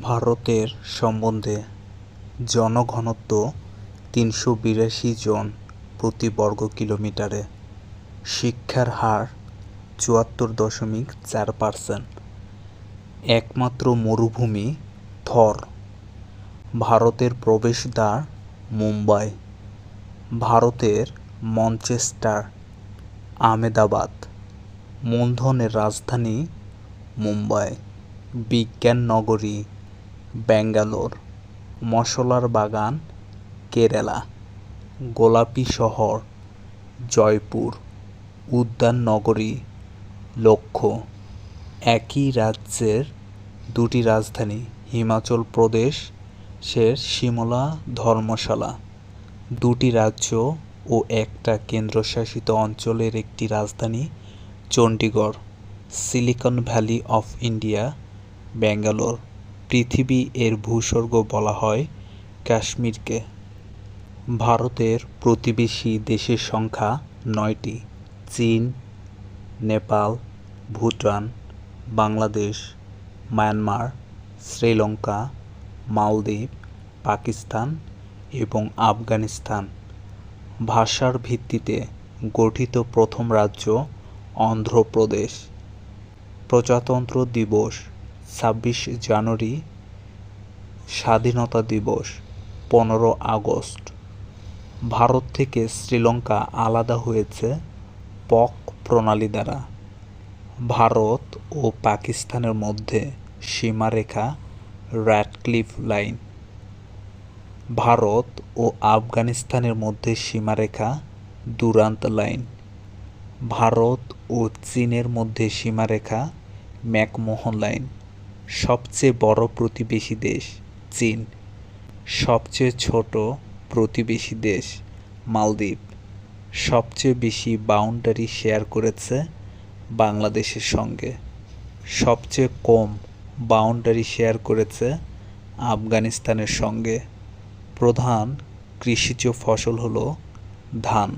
ভারতের সম্বন্ধে জনঘনত্ব তিনশো বিরাশি জন প্রতি বর্গ কিলোমিটারে। শিক্ষার হার চুয়াত্তর দশমিক চার পার্সেন্ট। একমাত্র মরুভূমি থর। ভারতের প্রবেশদ্বার মুম্বাই। ভারতের মঞ্চেস্টার আমেদাবাদ মূলধনের রাজধানী মুম্বাই। বিজ্ঞান নগরী ব্যাঙ্গালোর, মশলার বাগান, কেরালা, গোলাপি শহর, জয়পুর উদ্যান নগরী লক্ষ্য একই রাজ্যের দুটি রাজধানী, হিমাচল প্রদেশ প্রদেশের শিমলা ধর্মশালা। দুটি রাজ্য ও একটা কেন্দ্রশাসিত অঞ্চলের একটি রাজধানী, Chandigarh, silicon valley of India, Bangalore. পৃথিবী এর ভূস্বর্গ বলা হয় কাশ্মীরকে। ভারতের প্রতিবেশী দেশের সংখ্যা নয়টি। চীন, নেপাল, ভুটান, বাংলাদেশ, মায়ানমার, শ্রীলঙ্কা, মালদ্বীপ, পাকিস্তান এবং আফগানিস্তান। ভাষার ভিত্তিতে গঠিত প্রথম রাজ্য অন্ধ্রপ্রদেশ। প্রজাতন্ত্র দিবস ছাব্বিশ জানুয়ারি স্বাধীনতা দিবস, পনেরো আগস্ট। ভারত থেকে শ্রীলঙ্কা আলাদা হয়েছে পক প্রণালী দ্বারা। ভারত ও পাকিস্তানের মধ্যে সীমারেখা র্যাডক্লিফ লাইন। ভারত ও আফগানিস্তানের মধ্যে সীমারেখা, দুরান্ত লাইন। ভারত ও চীনের মধ্যে সীমারেখা, ম্যাকমোহন লাইন। সবচেয়ে বড় প্রতিবেশী দেশ। চীন, সবচেয়ে ছোট প্রতিবেশী দেশ মালদ্বীপ, সবচেয়ে বেশি বাউন্ডারি শেয়ার করেছে বাংলাদেশের সঙ্গে। সবচেয়ে কম বাউন্ডারি শেয়ার করেছে আফগানিস্তানের সঙ্গে। প্রধান কৃষিজ ফসল হলো ধান।